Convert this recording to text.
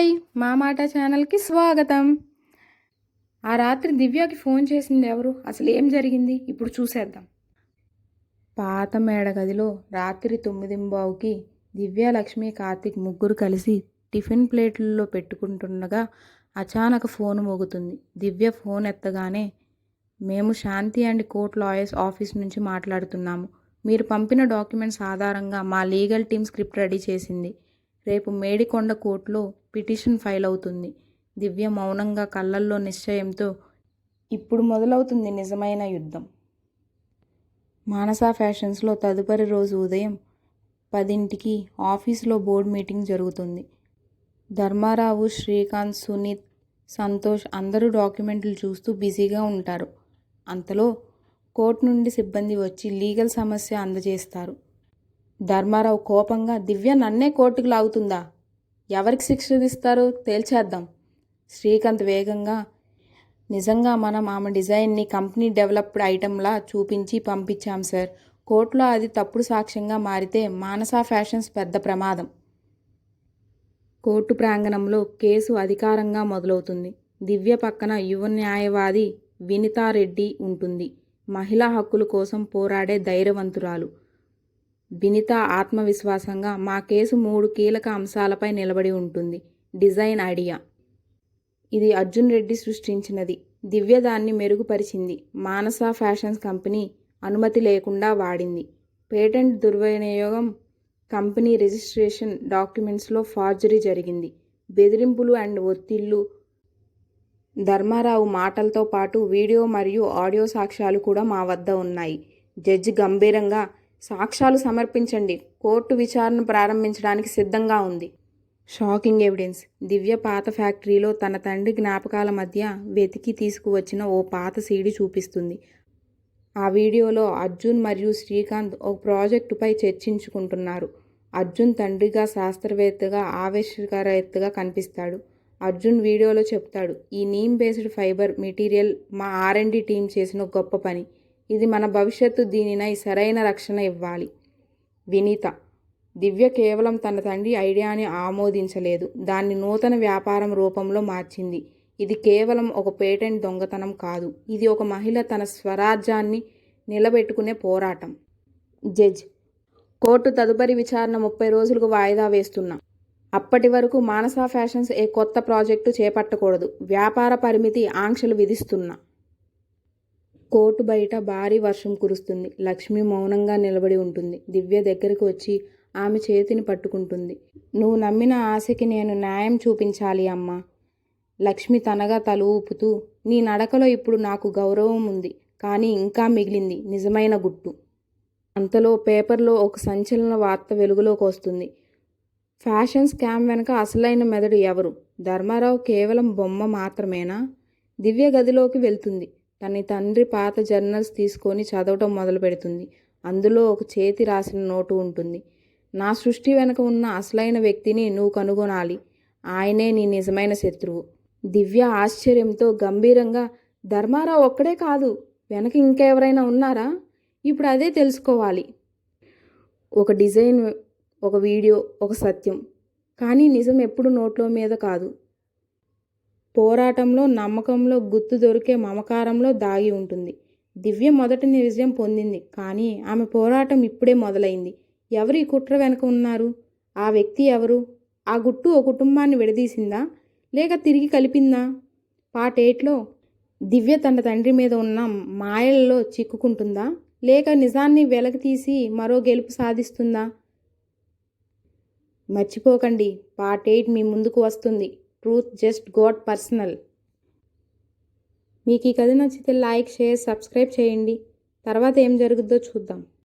Hi మా మాట ఛానల్కి స్వాగతం. ఆ రాత్రి దివ్యకి ఫోన్ చేసింది ఎవరు? అసలు ఏం జరిగింది? ఇప్పుడు చూసేద్దాం. పాత మేడ గదిలో రాత్రి తొమ్మిదింబావుకి దివ్య లక్ష్మి కార్తిక్ ముగ్గురు కలిసి టిఫిన్ ప్లేట్లలో పెట్టుకుంటుండగా అచానక ఫోన్ మోగుతుంది. దివ్య ఫోన్ ఎత్తగానే మేము Shanti and court lawyers office నుంచి మాట్లాడుతున్నాము. మీరు పంపిన డాక్యుమెంట్స్ ఆధారంగా మా లీగల్ టీం స్క్రిప్ట్ రెడీ చేసింది. రేపు మేడికొండ కోర్టులో పిటిషన్ ఫైల్ అవుతుంది. దివ్య మౌనంగా కళ్ళల్లో నిశ్చయంతో ఇప్పుడు మొదలవుతుంది నిజమైన యుద్ధం. మానస ఫ్యాషన్స్లో తదుపరి రోజు ఉదయం పదింటికి ఆఫీసులో బోర్డు మీటింగ్ జరుగుతుంది. ధర్మారావు శ్రీకాంత్ సునీత్ సంతోష్ అందరూ డాక్యుమెంట్లు చూస్తూ బిజీగా ఉంటారు. అంతలో కోర్టు నుండి సిబ్బంది వచ్చి లీగల్ సమస్య అందజేస్తారు. ధర్మారావు కోపంగా దివ్య నన్నే కోర్టుకు లాగుతుందా? ఎవరికి శిక్ష విధిస్తారో తేల్చేద్దాం. శ్రీకాంత్ వేగంగా నిజంగా మనం ఆమె డిజైన్ని కంపెనీ డెవలప్డ్ ఐటెంలా చూపించి పంపించాం సార్. కోర్టులో అది తప్పుడు సాక్ష్యంగా మారితే మానసా ఫ్యాషన్స్ పెద్ద ప్రమాదం. కోర్టు ప్రాంగణంలో కేసు అధికారంగా మొదలవుతుంది. దివ్య పక్కన యువ న్యాయవాది వినితారెడ్డి ఉంటుంది. మహిళా హక్కుల కోసం పోరాడే ధైర్యవంతురాలు. వినిత ఆత్మవిశ్వాసంగా మా కేసు మూడు కీలక అంశాలపై నిలబడి ఉంటుంది. Design idea. ఇది అర్జున్ రెడ్డి సృష్టించినది. దివ్య దాన్ని మెరుగుపరిచింది. మానస ఫ్యాషన్స్ కంపెనీ అనుమతి లేకుండా వాడింది. పేటెంట్ దుర్వినియోగం కంపెనీ రిజిస్ట్రేషన్ డాక్యుమెంట్స్లో ఫార్జరీ జరిగింది. బెదిరింపులు అండ్ ఒత్తిళ్ళు. ధర్మారావు మాటలతో పాటు వీడియో మరియు ఆడియో సాక్ష్యాలు కూడా మా వద్ద ఉన్నాయి. జడ్జి గంభీరంగా సాక్ష్యాలు సమర్పించండి. కోర్టు విచారణ ప్రారంభించడానికి సిద్ధంగా ఉంది. Shocking evidence. దివ్య పాత ఫ్యాక్టరీలో తన తండ్రి జ్ఞాపకాల మధ్య వెతికి తీసుకువచ్చిన ఓ పాత సీడీ చూపిస్తుంది. ఆ వీడియోలో అర్జున్ మరియు శ్రీకాంత్ ఒక ప్రాజెక్టుపై చర్చించుకుంటున్నారు. అర్జున్ తండ్రిగా శాస్త్రవేత్తగా ఆవిష్కరవేత్తగా కనిపిస్తాడు. అర్జున్ వీడియోలో చెప్తాడు ఈ నీమ్ బేస్డ్ ఫైబర్ మెటీరియల్ మా ఆర్ఎండి టీం చేసిన గొప్ప పని. ఇది మన భవిష్యత్తు దీనినై సరైన రక్షణ ఇవ్వాలి. వినీత. దివ్య కేవలం తన తండ్రి ఐడియాని ఆమోదించలేదు. దాన్ని నూతన వ్యాపారం రూపంలో మార్చింది. ఇది కేవలం ఒక పేటెంట్ దొంగతనం కాదు. ఇది ఒక మహిళ తన స్వరాజ్యాన్ని నిలబెట్టుకునే పోరాటం. జడ్జ్. కోర్టు తదుపరి విచారణ ముప్పై రోజులకు వాయిదా వేస్తున్నా. అప్పటి వరకు మానసా ఫ్యాషన్స్ ఏ కొత్త ప్రాజెక్టు చేపట్టకూడదు. వ్యాపార పరిమితి ఆంక్షలు విధిస్తున్నా. కోర్టు బయట భారీ వర్షం కురుస్తుంది. లక్ష్మి మౌనంగా నిలబడి ఉంటుంది. దివ్య దగ్గరకు వచ్చి ఆమె చేతిని పట్టుకుంటుంది. నువ్వు నమ్మిన ఆశకి నేను న్యాయం చూపించాలి అమ్మా. లక్ష్మి తనగా తల ఊపుతూ నీ నడకలో ఇప్పుడు నాకు గౌరవం ఉంది కానీ ఇంకా మిగిలింది నిజమైన గుట్టు. అంతలో పేపర్లో ఒక సంచలన వార్త వెలుగులోకి వస్తుంది. ఫ్యాషన్ స్కామ్ వెనుక అసలైన మెదడు ఎవరు? ధర్మారావు కేవలం బొమ్మ మాత్రమేనా? దివ్య గదిలోకి వెళ్తుంది. తన తండ్రి పాత జర్నల్స్ తీసుకొని చదవటం మొదలు పెడుతుంది అందులో ఒక చేతి రాసిన నోటు ఉంటుంది. నా సృష్టి వెనుక ఉన్న అసలైన వ్యక్తిని నువ్వు కనుగొనాలి. ఆయనే నీ నిజమైన శత్రువు. దివ్య ఆశ్చర్యంతో గంభీరంగా ధర్మారావు ఒక్కడే కాదు వెనక ఇంకెవరైనా ఉన్నారా? ఇప్పుడు అదే తెలుసుకోవాలి. ఒక డిజైన్ ఒక వీడియో ఒక సత్యం. కానీ నిజం ఎప్పుడు నోట్లో మీద కాదు. పోరాటంలో నమ్మకంలో గుర్తు దొరికే మమకారంలో దాగి ఉంటుంది. దివ్య మొదటి విజయం పొందింది. కానీ ఆమె పోరాటం ఇప్పుడే మొదలైంది. ఎవరు ఈ కుట్ర వెనుక ఉన్నారు? ఆ వ్యక్తి ఎవరు? ఆ గుట్టు ఓ కుటుంబాన్ని విడదీసిందా? లేక తిరిగి కలిపిందా? పార్ట్ ఎయిట్లో దివ్య తన తండ్రి మీద ఉన్న మాయలలో చిక్కుకుంటుందా? లేక నిజాన్ని వెలకి తీసి మరో గెలుపు సాధిస్తుందా? మర్చిపోకండి. పార్ట్ ఎయిట్ మీ ముందుకు వస్తుంది. ట్రూత్ జస్ట్ గోట్ పర్సనల్ మీకు ఈ కథ నచ్చితే లైక్ షేర్ సబ్స్క్రైబ్ చేయండి. తర్వాత ఏం జరుగుద్దో చూద్దాం.